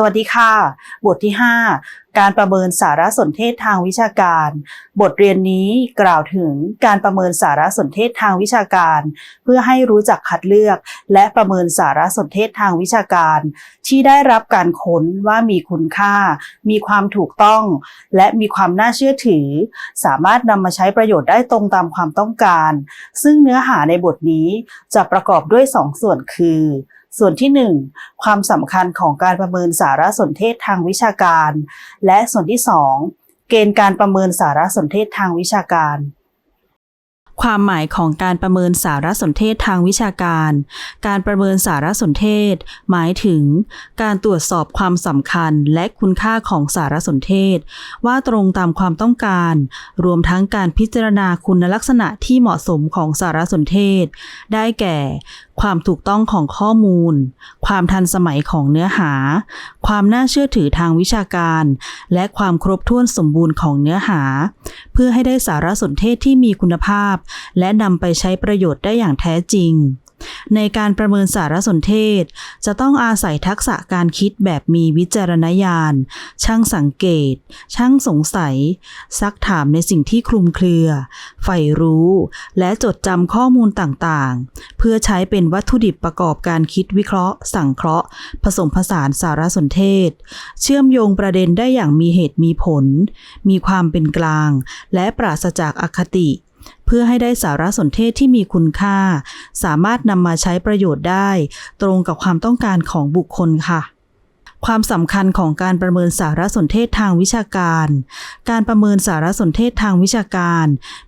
สวัสดีค่ะ บทที่ 5 การประเมินสารสนเทศทางวิชาการ บทเรียนนี้กล่าวถึงการประเมินสารสนเทศทางวิชาการ เพื่อให้รู้จักคัดเลือก และประเมินสารสนเทศทางวิชาการ ที่ได้รับการค้นว่ามีคุณค่า มีความถูกต้อง และมีความน่าเชื่อถือ สามารถนำมาใช้ประโยชน์ได้ตรงตามความต้องการ ซึ่งเนื้อหาในบทนี้จะประกอบด้วย 2ส่วนคือ ส่วนที่ 1 ความสำคัญของการประเมินสารสนเทศทางวิชาการ และส่วนที่ 2 เกณฑ์การประเมินสารสนเทศทางวิชาการ ความหมายของการประเมินสารสนเทศทางวิชาการ การประเมินสารสนเทศ หมายถึง การตรวจสอบความสำคัญและคุณค่าของสารสนเทศ ว่าตรงตามความต้องการ รวมทั้งการพิจารณาคุณลักษณะที่เหมาะสมของสารสนเทศ ได้แก่ ความถูกต้องของข้อมูล ความทันสมัยของเนื้อหา ความน่าเชื่อถือทางวิชาการ และความครบถ้วนสมบูรณ์ของเนื้อหา เพื่อให้ได้สารสนเทศที่มีคุณภาพและนำไปใช้ประโยชน์ได้อย่างแท้จริง ในการประเมินสารสนเทศ จะต้องอาศัยทักษะการคิดแบบมีวิจารณญาณ ช่างสังเกต ช่างสงสัย ซักถามในสิ่งที่คลุมเครือ ใฝ่รู้ และจดจำข้อมูลต่างๆ เพื่อใช้เป็นวัตถุดิบประกอบการคิดวิเคราะห์ สังเคราะห์ ผสมผสานสารสนเทศ เชื่อมโยงประเด็นได้อย่างมีเหตุมีผล มีความเป็นกลาง และปราศจากอคติ เพื่อให้ได้สารสนเทศที่มีคุณค่า สามารถนำมาใช้ประโยชน์ได้ ตรงกับความต้องการของบุคคลค่ะความสำคัญของการประเมินสารสนเทศทางวิชาการ การประเมินสารสนเทศทางวิชาการ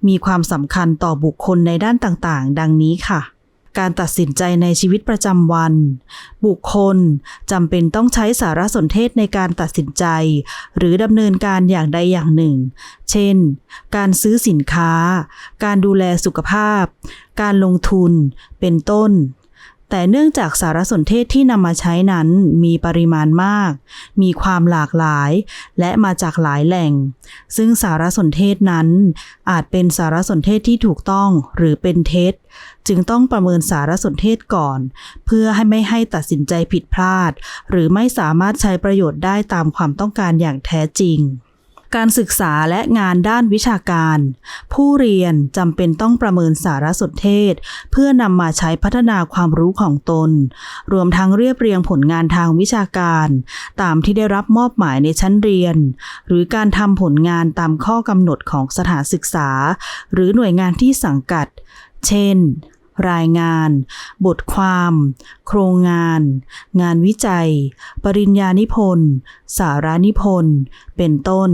มีความสำคัญต่อบุคคลในด้านต่างๆ ดังนี้ค่ะ การตัดสินใจในชีวิตประจำวัน บุคคลจำเป็นต้องใช้สารสนเทศในการตัดสินใจ หรือดำเนินการอย่างใดอย่างหนึ่ง เช่น การซื้อสินค้า การดูแลสุขภาพ การลงทุน เป็นต้น แต่เนื่องจากสารสนเทศที่นำมาใช้นั้นมีปริมาณมาก มีความหลากหลาย และมาจากหลายแหล่ง ซึ่งสารสนเทศนั้น อาจเป็นสารสนเทศที่ถูกต้องหรือเป็นเท็จ จึงต้องประเมินสารสนเทศก่อน เพื่อให้ไม่ให้ตัดสินใจผิดพลาด หรือไม่สามารถใช้ประโยชน์ได้ตามความต้องการอย่างแท้จริง การศึกษาและงานด้านวิชาการ ผู้เรียนจำเป็นต้องประเมินสารสนเทศ เพื่อนำมาใช้พัฒนาความรู้ของตน รวมทั้งเรียบเรียงผลงานทางวิชาการ ตามที่ได้รับมอบหมายในชั้นเรียน หรือการทำผลงานตามข้อกำหนดของสถานศึกษา หรือหน่วยงานที่สังกัด เช่นรายงาน บทความ โครงงาน งานวิจัย ปริญญานิพนธ์ สารานิพนธ์ เป็นต้น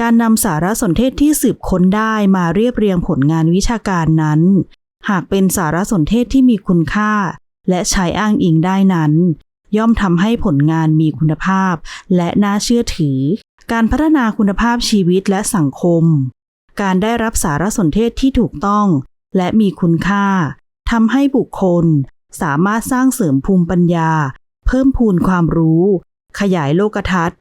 การนำสารสนเทศที่สืบค้นได้มาเรียบเรียงผลงานวิชาการนั้น หากเป็นสารสนเทศที่มีคุณค่า และใช้อ้างอิงได้นั้น ย่อมทำให้ผลงานมีคุณภาพ และน่าเชื่อถือ การพัฒนาคุณภาพชีวิตและสังคม การได้รับสารสนเทศที่ถูกต้อง และมีคุณค่าทำให้บุคคล สามารถสร้างเสริมภูมิปัญญา เพิ่มพูนความรู้ ขยายโลกทัศน์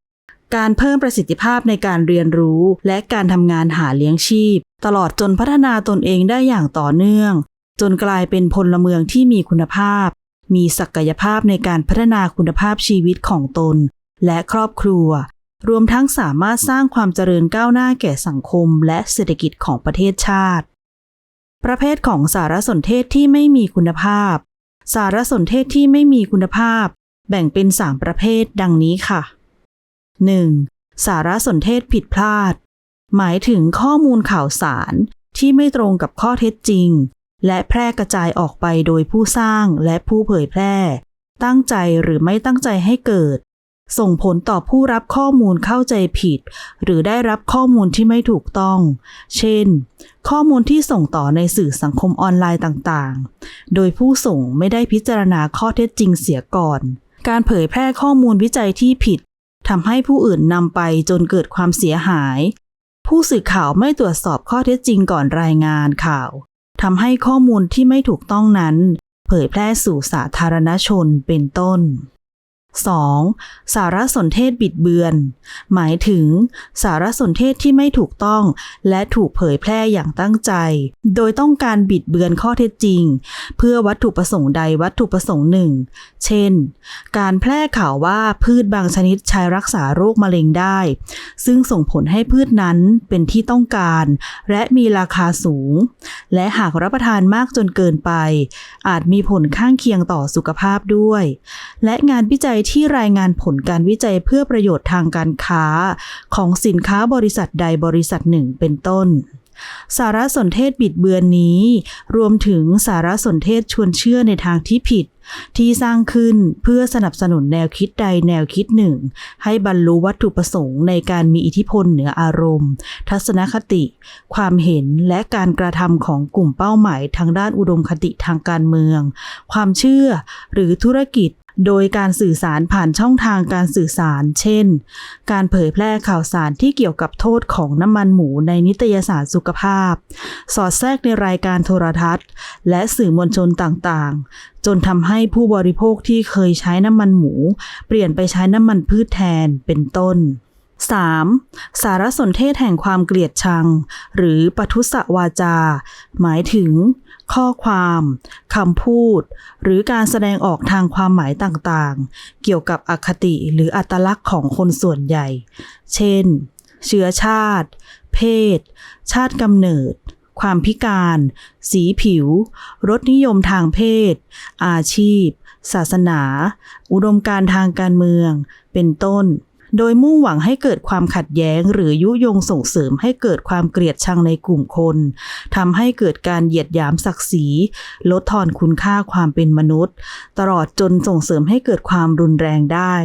การเพิ่มประสิทธิภาพในการเรียนรู้ และการทำงานหาเลี้ยงชีพ ตลอดจนพัฒนาตนเองได้อย่างต่อเนื่อง จนกลายเป็นพลเมืองที่มีคุณภาพ มีศักยภาพในการพัฒนาคุณภาพชีวิตของตน และครอบครัว รวมทั้งสามารถสร้างความเจริญก้าวหน้าแก่สังคม และเศรษฐกิจของประเทศชาติ ประเภทของสารสนเทศที่ไม่มีคุณภาพ สารสนเทศที่ไม่มีคุณภาพ แบ่งเป็น 3 ประเภทดังนี้ค่ะ 1. สารสนเทศผิดพลาด หมายถึงข้อมูลข่าวสารที่ไม่ตรงกับข้อเท็จจริง และแพร่กระจายออกไปโดยผู้สร้างและผู้เผยแพร่ ตั้งใจหรือไม่ตั้งใจให้เกิด ส่งผลต่อผู้รับข้อมูลเข้าใจผิด หรือได้รับข้อมูลที่ไม่ถูกต้อง เช่น ข้อมูลที่ส่งต่อในสื่อสังคมออนไลน์ต่างๆ โดยผู้ส่งไม่ได้พิจารณาข้อเท็จจริงเสียก่อน การเผยแพร่ข้อมูลวิจัยที่ผิด ทำให้ผู้อื่นนำไปจนเกิดความเสียหาย ผู้สื่อข่าวไม่ตรวจสอบข้อเท็จจริงก่อนรายงานข่าวทำให้ข้อมูลที่ไม่ถูกต้องนั้น เผยแพร่สู่สาธารณชนเป็นต้น 2. สารสนเทศบิดเบือน หมายถึง สารสนเทศที่ไม่ถูกต้องและถูกเผยแพร่อย่างตั้งใจ โดยต้องการบิดเบือนข้อเท็จจริง เพื่อวัตถุประสงค์ใดวัตถุประสงค์หนึ่ง เช่น การแพร่ข่าวว่าพืชบางชนิดใช้รักษาโรคมะเร็งได้ ซึ่งส่งผลให้พืชนั้นเป็นที่ต้องการ และมีราคาสูง และหากรับประทานมากจนเกินไป อาจมีผลข้างเคียงต่อสุขภาพด้วย และงานวิจัยที่รายงานผลการวิจัยเพื่อประโยชน์ทางการค้า ของสินค้าบริษัทใดบริษัทหนึ่งเป็นต้น สารสนเทศบิดเบือนนี้ รวมถึงสารสนเทศชวนเชื่อในทางที่ผิด ที่สร้างขึ้นเพื่อสนับสนุนแนวคิดใดแนวคิดหนึ่ง ให้บรรลุวัตถุประสงค์ในการมีอิทธิพลเหนืออารมณ์ ทัศนคติ ความเห็นและการกระทำของกลุ่มเป้าหมายทางด้านอุดมคติทางการเมือง ความเชื่อหรือธุรกิจ โดยการสื่อสารผ่านช่องทางการสื่อสาร เช่น การเผยแพร่ข่าวสารที่เกี่ยวกับโทษของน้ำมันหมูในนิตยสารสุขภาพ สอดแทรกในรายการโทรทัศน์ และสื่อมวลชนต่างๆ จนทำให้ผู้บริโภคที่เคยใช้น้ำมันหมู เปลี่ยนไปใช้น้ำมันพืชแทนเป็นต้น 3. สารสนเทศแห่งความเกลียดชัง หรือปทุสวาจา หมายถึง ข้อความคำพูด หรือการแสดงออกทางความหมายต่างๆ เกี่ยวกับอคติหรืออัตลักษณ์ของคนส่วนใหญ่ เช่น เชื้อชาติ เพศ ชาติกำเนิด ความพิการ สีผิว รสนิยมทางเพศ อาชีพ ศาสนา อุดมการณ์ทางการเมือง เป็นต้น โดยมุ่งหวังให้เกิดความขัดแย้ง หรือยุยงส่งเสริมให้เกิดความเกลียดชังในกลุ่มคนทำให้เกิดการเหยียดหยามศักดิ์ศรี ลดทอนคุณค่าความเป็นมนุษย์ ตลอดจนส่งเสริมให้เกิดความรุนแรงได้